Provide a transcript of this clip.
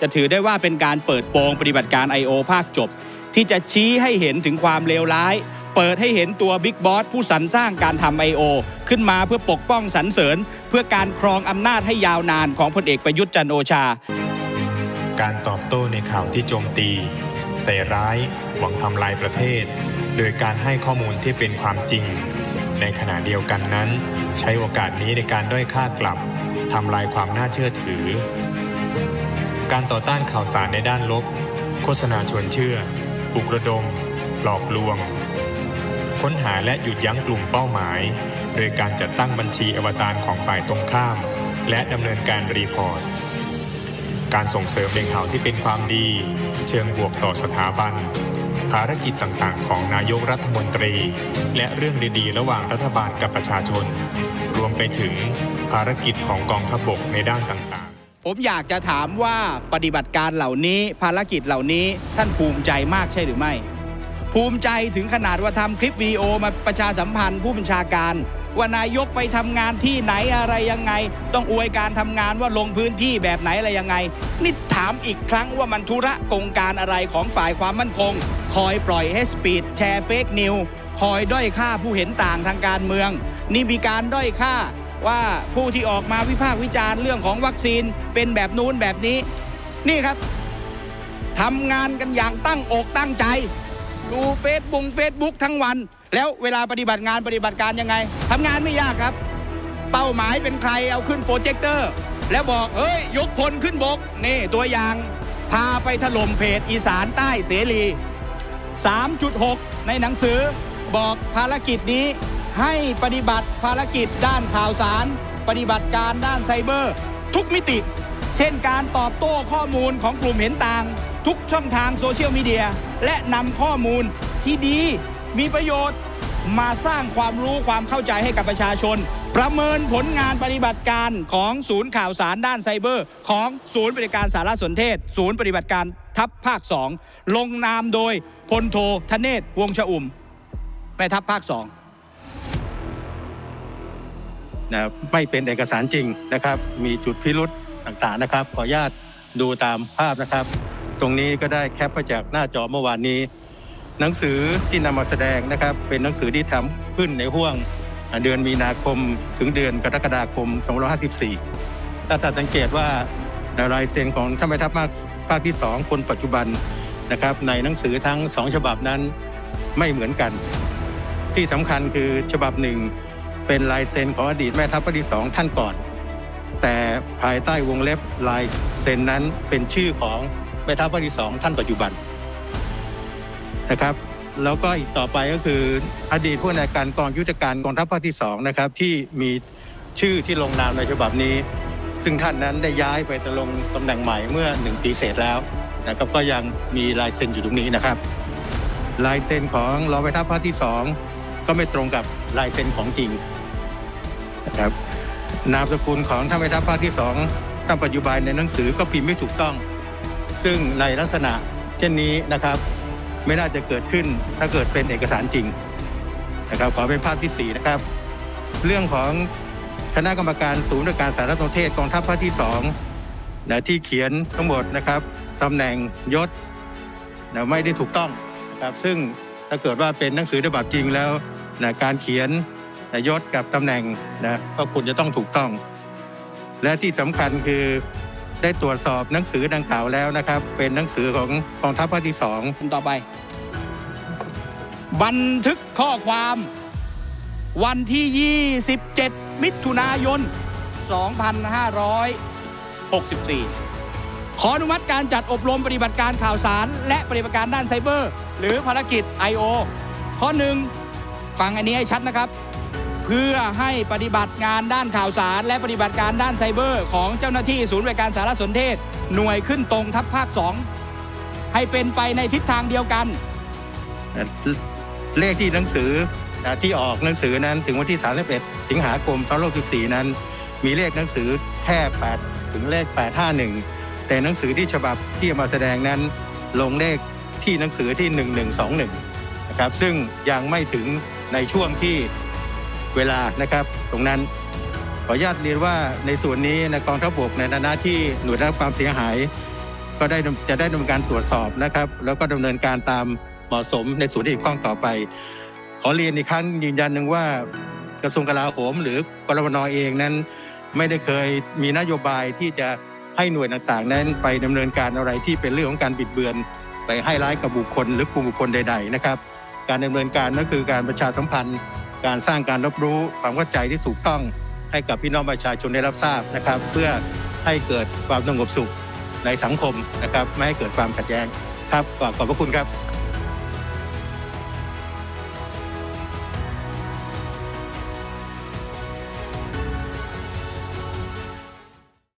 จะถือได้ว่าเป็นการเปิดโปงปฏิบัติการ I.O. ภาคจบ ที่จะชี้ให้เห็นถึงความเลวร้าย เปิดให้เห็นตัวบิ๊กบอสผู้สรรสร้างการทำ I.O. ขึ้นมาเพื่อปกป้องสรรเสริญ เพื่อการครองอำนาจให้ยาวนานของพลเอกประยุทธ์จันโอชา การตอบโต้ในข่าวที่โจมตี ใส่ร้าย หวังทำลายประเทศ โดยการให้ข้อมูลที่เป็นความจริง ในขณะเดียวกันนั้น ใช้โอกาสนี้ในการด้อยค่ากลับทำลายความน่าเชื่อถือ การต่อต้านข่าวสารในด้านลบ โฆษณาชวนเชื่อปลุกระดม หลอกลวง ค้นหาและหยุดยั้งกลุ่มเป้าหมาย โดยการจัดตั้งบัญชีอวตารของฝ่ายตรงข้าม และดำเนินการรีพอร์ต การส่งเสริมในข่าวที่เป็นความดี เชิงบวกต่อสถาบัน ภารกิจต่างๆ ของนายกรัฐมนตรี และเรื่องดีๆ ระหว่างรัฐบาลกับประชาชน รวมไปถึงภารกิจของกองทัพบกในด้านต่างๆ ผมอยากจะถามว่าปฏิบัติการเหล่านี้ภารกิจเหล่านี้ท่านภูมิใจมากใช่หรือไม่ ภูมิใจถึงขนาดว่าทำคลิปวิดีโอมาประชาสัมพันธ์ผู้บัญชาการ ว่านายกไปทำงานที่ไหนอะไรยังไง ต้องอวยการทำงานว่าลงพื้นที่แบบไหนอะไรยังไง นี่ถามอีกครั้งว่ามันธุระกงการอะไรของฝ่ายความมั่นคง คอยปล่อยให้สปีดแชร์เฟกนิวคอยด้อยค่าผู้เห็นต่างทางการเมืองนี่มีการด้อยค่า ว่าผู้ที่ออกมาวิพากษ์วิจารณ์เรื่องของวัคซีนเป็นแบบนู้นแบบนี้ นี่ครับทำงานกันอย่างตั้งอกตั้งใจ ดูเฟซบุ๊กเฟซบุ๊กทั้งวัน แล้วเวลาปฏิบัติงานปฏิบัติการยังไงทำงานไม่ยากครับ เป้าหมายเป็นใครเอาขึ้นโปรเจคเตอร์ แล้วบอกเฮ้ย ยกพลขึ้นบก นี่ตัวอย่างพาไปถล่มเพจอีสานใต้เสรี 3.6 ในหนังสือบอกภารกิจนี้ ให้ปฏิบัติภารกิจด้านข่าวสาร ปฏิบัติการด้านไซเบอร์ ทุกมิติ เช่นการตอบโต้ข้อมูลของกลุ่มเห็นต่าง ทุกช่องทางโซเชียลมีเดีย และนำข้อมูลที่ดีมีประโยชน์มาสร้างความรู้ความเข้าใจให้กับประชาชน ประเมินผลงานปฏิบัติการของศูนย์ข่าวสารด้านไซเบอร์ ของศูนย์บริการสารสนเทศ ศูนย์ปฏิบัติการทัพภาค 2 ลงนามโดยพลโทธเนศวงชอุ่มแม่ทัพภาค 2 นะไม่เป็นเอกสารจริงนะครับ มีจุดพิรุษต่างๆนะครับ ขออนุญาตดูตามภาพนะครับ ตรงนี้ก็ได้แคปมาจากหน้าจอเมื่อวานนี้ หนังสือที่นำมาแสดงนะครับ เป็นหนังสือที่ทำขึ้นในห่วงเดือนมีนาคมถึงเดือนกรกฎาคม 2554 ถ้าท่านสังเกตว่าลายเซ็นของท่านแม่ทัพภาคภาคที่ 2 คนปัจจุบันนะครับ ในหนังสือทั้งสองฉบับนั้นไม่เหมือนกัน ที่สำคัญคือฉบับหนึ่ง เป็นลายเซ็นของอดีตแม่ทัพภาคที่สองท่านก่อน แต่ภายใต้วงเล็บลายเซ็นนั้นเป็นชื่อของแม่ทัพภาคที่สองท่านปัจจุบันนะครับ แล้วก็อีกต่อไปก็คืออดีตผู้ในวยการกองยุทธการกองทัพภาคที่สองนะครับที่มีชื่อที่ลงนามในฉบับนี้ ซึ่งท่านนั้นได้ย้ายไปตำแหน่งตำแหน่งใหม่เมื่อหนึ่งปีเศษแล้วนะครับก็ยังมีลายเซ็นอยู่ตรงนี้นะครับ ลายเซ็นของรองแม่ทัพภาคที่สองก็ไม่ตรงกับลายเซ็นของจริง นะครับนามสกุลของท่านแม่ทัพภาคที่สองท่านปัจจุบันในหนังสือก็พิมพ์ไม่ถูกต้อง ซึ่งในลักษณะเช่นนี้นะครับ ไม่น่าจะเกิดขึ้นถ้าเกิดเป็นเอกสารจริงนะครับขอเป็นภาพที่สี่นะครับ เรื่องของคณะกรรมการศูนย์รการสารสนเทศกองทัพภาคที่สองนะที่เขียนทั้งหมดนะครับตำแหน่งยศนะไม่ได้ถูกต้องนะครับซึ่งถ้าเกิดว่าเป็นหนังสือฉบับจริงแล้วนะการเขียน ยศกับตำแหน่งนะก็ควรจะต้องถูกต้อง และที่สำคัญคือได้ตรวจสอบหนังสือดังกล่าวแล้วนะครับ เป็นหนังสือของกองทัพภาคที่สองต่อไป บันทึกข้อความ วันที่ 27 มิถุนายน 2564 ขออนุมัติการจัดอบรมปฏิบัติการข่าวสาร และปฏิบัติการด้านไซเบอร์ หรือภารกิจ I.O. ข้อหนึ่งฟังอันนี้ให้ชัดนะครับ เพื่อให้ปฏิบัติงานด้านข่าวสาร และปฏิบัติการด้านไซเบอร์ ของเจ้าหน้าที่ศูนย์บริการสารสนเทศ หน่วยขึ้นตรงทัพภาค 2 ให้เป็นไปในทิศทางเดียวกัน เลขที่หนังสือที่ออกหนังสือนั้นถึงวันที่ 31 สิงหาคม2564 นั้น มีเลขหนังสือแค่ 8 ถึงเลข 851 แต่หนังสือที่ฉบับที่มาแสดงนั้นลงเลขที่หนังสือที่ 1121 นะครับซึ่งยังไม่ถึงในช่วงที่ เวลานะครับ ตรงนั้นขออนุญาตเรียนว่าในส่วนนี้นกองทัพบกในฐานะที่หน่วยได้รับความเสียหาย ก็ได้จะได้ดำเนินการตรวจสอบนะครับ แล้วก็ดำเนินการตามเหมาะสมในส่วนที่ข้องต่อไป ขอเรียนอีกครั้งยืนยันหนึ่งว่ากระทรวงกลาโหม หรือกรมนเองนั้น ไม่ได้เคยมีนโยบายที่จะให้หน่วยต่างๆ นั้นไปดำเนินการอะไรที่เป็นเรื่องของการบิดเบือน ไปให้ร้ายกับบุคคลหรือกลุ่มบุคคลใด ๆ นะครับ การดำเนินการนั่นคือการประชาสัมพันธ์ การสร้างการรับรู้ความเข้าใจที่ถูกต้องให้กับพี่น้องประชาชนได้รับทราบนะครับ เพื่อให้เกิดความสงบสุขในสังคมนะครับ ไม่ให้เกิดความขัดแย้งครับขอบพระคุณครับ